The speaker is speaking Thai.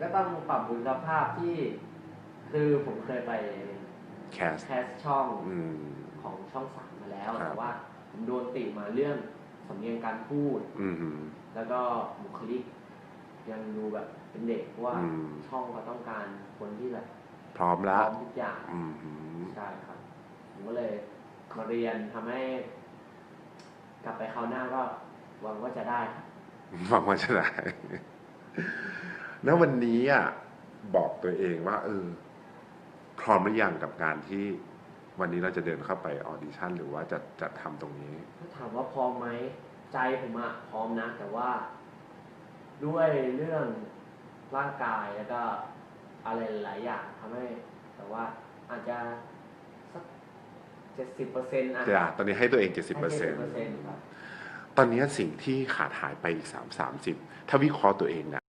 ก็ต้องปรับบุคลิกภาพที่ คือผมเคยไปแคสแคสช่องอืม ของช่องสามมาแล้ว ครับ แต่ว่าผมโดนติมาเรื่องสำเนียงการพูด อืมฮึแล้วก็บุคลิก ยังดูแบบเป็นเด็กเพราะว่าอืม ช่องเขาต้องการคนที่แบบพร้อมพละร้อมทุกอย่าง อืมฮึใช่ครับ ผมก็เลยมาเรียนทำให้ กลับไปคราวหน้าก็หวังว่าจะได้ครับ หวังว่าจะได้ แล้ววันนี้อะบอกตัวเองว่า เออ พร้อมหรือยังกับการที่วันนี้เราจะเดินเข้าไปออดิชั่น หรือว่าจะจะทำตรงนี้ ถ้าถามว่าพร้อมไหมใจผมอะพร้อมนะ แต่ว่าด้วยเรื่องร่างกายแล้วก็อะไรหลายๆอย่างทำให้ แต่ว่าอาจจะสักเจ็ดสิบเปอร์เซ็นต์อะจะตอนนี้ให้ตัวเองเจ็ดสิบเปอร์เซ็นต์70%ครับตอนนี้สิ่งที่ขาดหายไปอีกสามสามสิบถ้าวิเคราะห์ตัวเองนะ